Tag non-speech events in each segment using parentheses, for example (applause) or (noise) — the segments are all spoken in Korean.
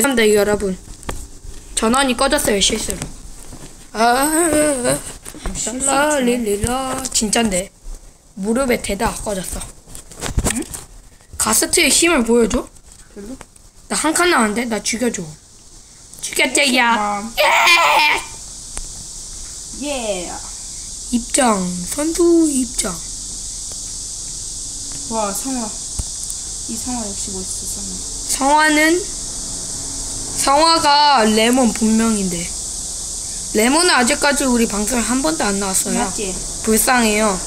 죄송합니다 여러분. 전원이 꺼졌어요 실수로. 아 랄랄릴라. 진짠데. 무릎에 대다 꺼졌어. 가스트의 힘을 보여줘? 별로? 나 한 칸 나왔는데? 나 죽여줘. 죽였제야. 예. 예. 입장. 선두 입장. 와 상어. 이 상어 역시 멋있어 상어. 성화는 성화가 레몬 본명인데 레몬은 아직까지 우리 방송에 한 번도 안 나왔어요 맞지? 불쌍해요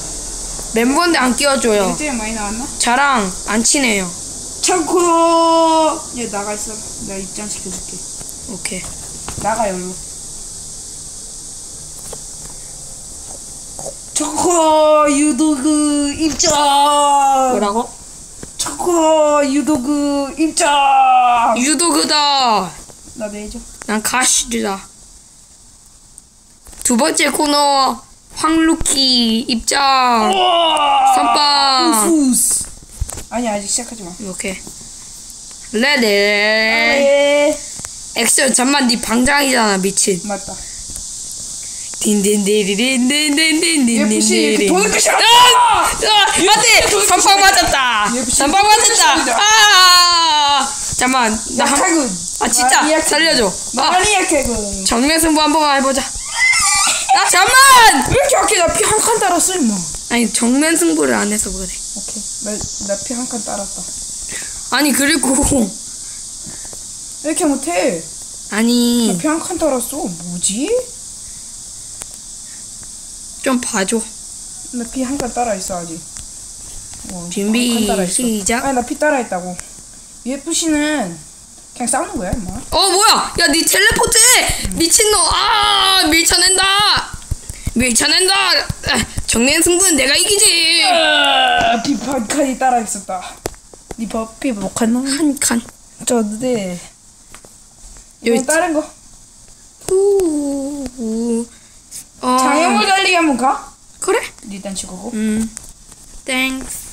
멤버인데 안 끼워줘요 일주일 많이 나왔나? 저랑 안 친해요 참고. 얘 나가 있어. 내가 입장 시켜줄게. 오케이 나가 열로. 초코 유도그 입장. 뭐라고? 초코 유도그 입장. 유도그다 나 내줘. 난 가시드다 두 번째 코너 황루키 입장 선빵 우스. 아니 아직 시작하지 마. 오케이 레드 예. 액션 잠만 네 방장이잖아 미친 맞다. UFC 이렇게 도는 거 싫어. 아! 안돼 선빵 맞았다 UFC 선빵 맞았다 아 잠만 나아 약하군. 진짜 많이 약해. 살려줘 아 많이 약해군. 정면 승부 한 번만 해보자 아 잠만 왜 이렇게 약해? 나피 한 칸 따랐어 임마. 아니 정면 승부를 안 해서 그래 오케이. 나나 피 한 칸 따랐다. 아니 그리고 왜 이렇게 못해? 아니 나피 한 칸 따랐어. 뭐지? 좀 봐줘 나 피 한 칸 따라 있어 아직. 어, 준비 한칸 따라 있어. 시작 아니 나 피 따라 있다고. UFC는 그냥 싸우는 거야 임마. 어 뭐야 야니 텔레포트 해 미친놈 아 밀쳐낸다 밀쳐낸다 아, 정면 승부는 내가 이기지 아, 피한 칸이 따라 있었다. 니피 못한 놈? 한 칸 저 네. 여기 이거 다른 거. 후 어, 장애물 달리기 한번 가? 그래 일단 치고고. 음 땡스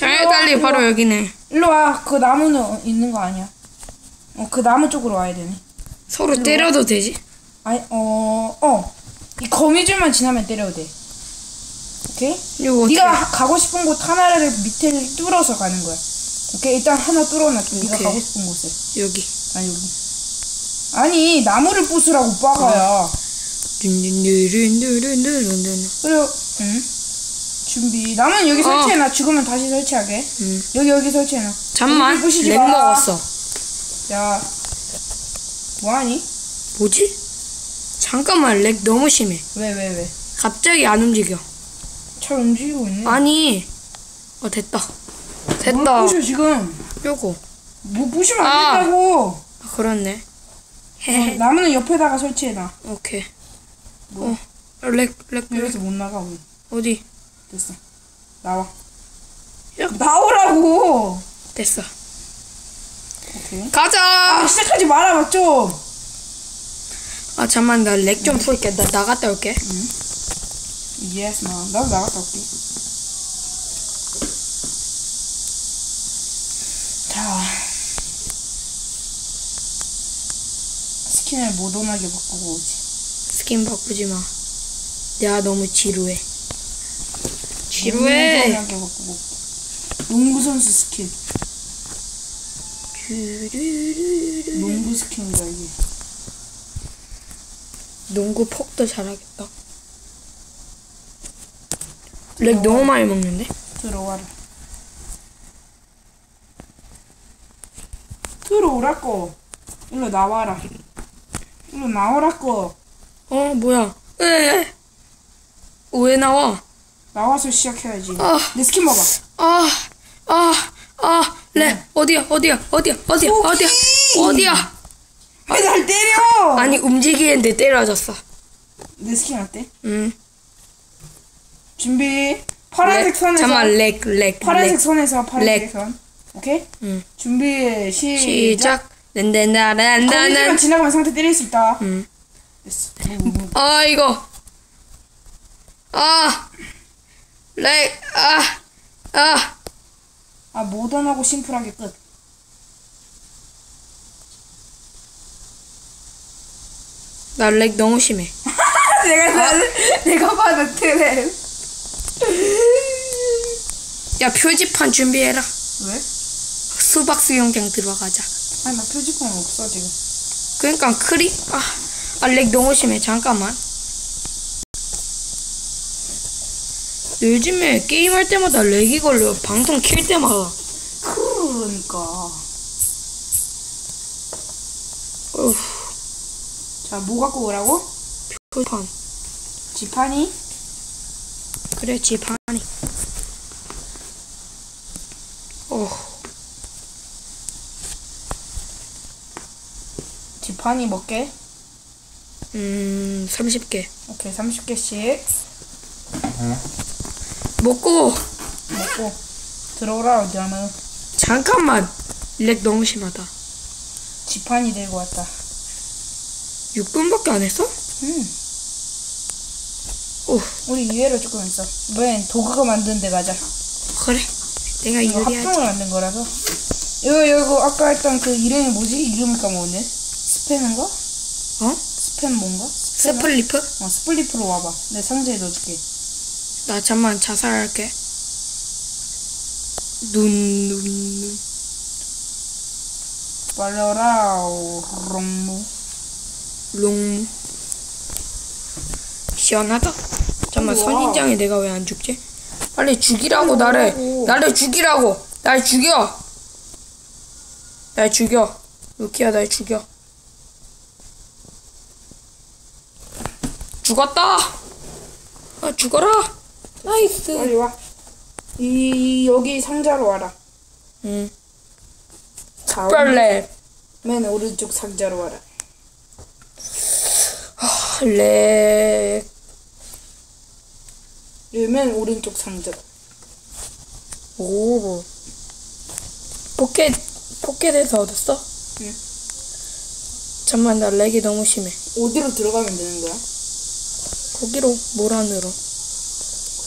잘 달리 바로 여기네. 일로 와. 그 나무는 있는 거 아니야. 어, 그 나무 쪽으로 와야 되네. 서로 때려도 와. 되지? 아니, 어, 어. 이 거미줄만 지나면 때려도 돼. 오케이? 이거 네가 가고 싶은 곳 하나를 밑을 뚫어서 가는 거야. 오케이? 일단 하나 뚫어놨고 네가 가고 싶은 곳을. 여기. 아, 여기. 아니, 나무를 부수라고 빠가야. 그래. 어. 그리고, 응? 준비. 나는 여기 어. 설치해놔. 죽으면 다시 설치하게. 음. 여기, 여기 설치해놔. 잠만 렉 마. 먹었어 야. 뭐하니? 뭐지? 잠깐만 렉 너무 심해 왜, 왜, 왜? 갑자기 안 움직여 잘 움직이고 있네. 아니 어 됐다 뭘 됐다 부셔, 지금. 요거 뭐 부시면 안 아. 된다고. 아, 그렇네 어, 나무는 옆에다가 설치해놔. 오케이 뭐? 어 렉렉 여기서 못 나가, 우리. 어디 됐어. 나와. 야. 나오라고! 됐어 오케이. 가자 아, 시작하지 말아봐, 좀! 아 잠만 나 렉 좀 풀게 나 나갔다 올게 예스, 마. 나도 나갔다 올게. 자. 스킨을 모던하게 바꾸고 오지. 스킨 바꾸지 마 내가 너무 지루해 지루해 바꾸고 올게. 농구 선수 스킨. 농구 스킨이다, 이게. 농구 폭도 잘하겠다 렉 너무 많이 먹는데 들어와라. 들어오라고. 일로 나와라. 일로 나오라고. 어 뭐야 왜? 왜 나와 나와서 시작해야지. 아. 내 스킨 봐봐. 아 아아렉 어디야 어디야 어디야 어디야 어디야 어디야 왜 날 때려? 아니 움직이는데 때려졌어 내 스킨 어때? 음 준비. 파란색 렉, 선에서. 잠깐만 렉 렉 파란색 렉. 선에서 파란색 렉. 선. 오케이? 응. 준비 시작. 시작 거미줄만 낸낸나란나는 지나가면 상태 때릴 수 있다. 음. 됐어. 뭐, 뭐, 뭐. 아 이거 아 레이, 아, 아. 아, 모던하고 심플하게 끝. 나 렉 너무 심해. (laughs) 내가, 아. 나, 내가 봐도 트랩. 야, 표지판 준비해라. 왜? 수박 수영장 들어가자. 아니, 나 표지판 없어, 지금. 그니까, 크리, 아, 아, 렉 너무 심해. 잠깐만. 요즘에 게임할 때마다 렉이 걸려. 방송 킬 때마다. 그러니까. 어휴, 자, 뭐 갖고 오라고? 표지판. 지판이? 그래, 지판이. 어, 지판이 몇 개? 음, 30개. 오케이, 30개씩 먹고, 먹고 들어오라 그러면 잠깐만. 렉 너무 심하다. 지판이 들고 왔다. 6분밖에 안 했어? 음, 오, 우리 이해로 조금 있어. 이번엔 도구가 만드는 데 가자. 그래. 내가 이거. 합성을 만든 거라서. 이거 이거 아까 했던 그 이름이 뭐지? 이름을 까먹었네. 스팸인가? 어? 스팸 뭔가? 스팸? 스플리프? 어, 스플리프로 와봐. 내 상자에 넣어줄게. 나 잠만 자살할게. 눈, 눈, 눈. 빨려라, 롱무. 롱. 시원하다. 잠만. 선인장에 내가 왜 안 죽지? 빨리 죽이라고 나를. 나를 죽이라고. 날 죽여. 날 죽여. 루키야 날 죽여. 죽었다. 아 죽어라. 나이스. 빨리 와. 이, 여기 상자로 와라. 응. 자, 빨래. 맨 오른쪽 상자로 와라. 렉. 여기 맨 오른쪽 상자. 오. 포켓 포켓에서 얻었어? 응. 잠만 나 렉이 너무 심해. 어디로 들어가면 되는 거야? 거기로 물 안으로.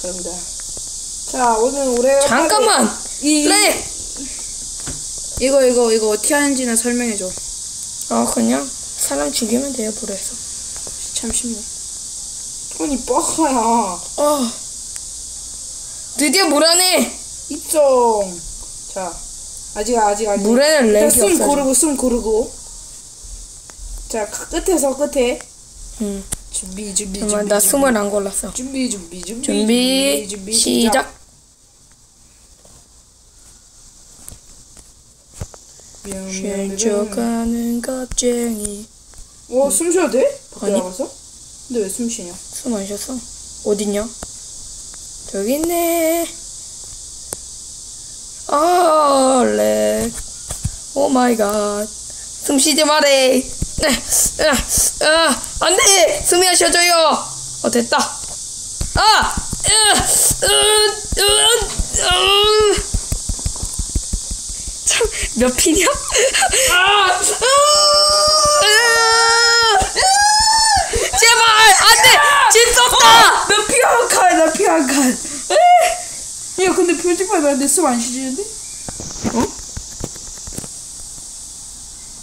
그런다. 자, 오늘 올해 잠깐만. 이, 렉. 이거 이거 이거 어떻게 하는지는 설명해 줘. 아 그냥 사람 죽이면 돼요 불에서. 참 쉽네. 아니 뻑하야. 아. 드디어 물 안에 입성. 자, 아직 아직 아직. 물에는 렉이 숨 없어. 고르고 숨 고르고. 자, 끝에서 끝에 응. 준비 준비 준비. 나. 숨을 안 골랐어. 준비 준비 준비 준비 시작. 쉴쳐가는 겁쟁이. 와, 숨 쉬어도 돼? 밖에 아니. 나가서? 근데 왜 숨 쉬냐? 숨 안 쉬었어? 어딨냐? 저기 있네. 아, 렉. 오 마이 갓. 숨 쉬지 마래. 아, 아, 안 돼! 쉬어져요! 어, 됐다. 아! 참, 몇 피냐? 아! 으, 으, 제발! 안 돼! 집 썩다! 나 피 한 칸, 나 피 한 칸. 야, 근데 표지판 나한테 숨안 쉬지는데? 어?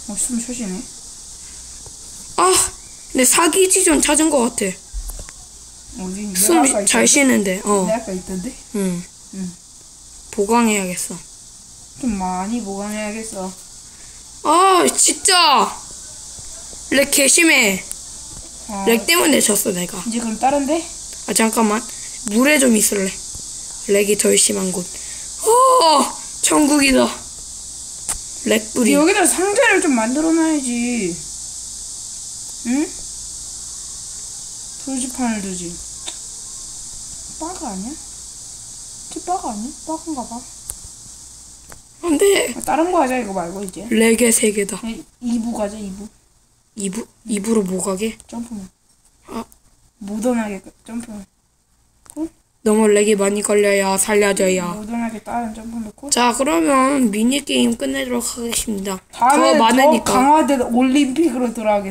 어, 숨 쉬시네. 아, 내 사기지 좀 찾은 것 같아. 어디? 숨 잘? 쉬는데, 어. 내가 아까 있던데? 응. 응. 보강해야겠어. 좀 많이 보관해야겠어. 아, 진짜! 렉 개심해. 어, 렉 때문에 졌어, 내가. 이제 그럼 다른데? 아, 잠깐만. 물에 좀 있을래. 렉이 덜 심한 곳. 어! 천국이다. 렉 뿌리. 여기다 상자를 좀 만들어놔야지. 응? 표지판을 두지. 빠가 아니야? 쟤 빠가 아니야? 빠가인가 봐. 안 돼. 아, 다른 거 하자 이거 말고 이제. 렉의 세계다. 2부 가자 2부. 이부, 이부로 뭐 가게? 점프만. 아. 모던하게 점프만. 너무 렉이 많이 걸려야 살려줘야. 모던하게 다른 점프 넣고. 자, 그러면 미니게임 끝내도록 하겠습니다. 더 다음에 더 많으니까. 강화된 올림픽으로 돌아오겠습니다.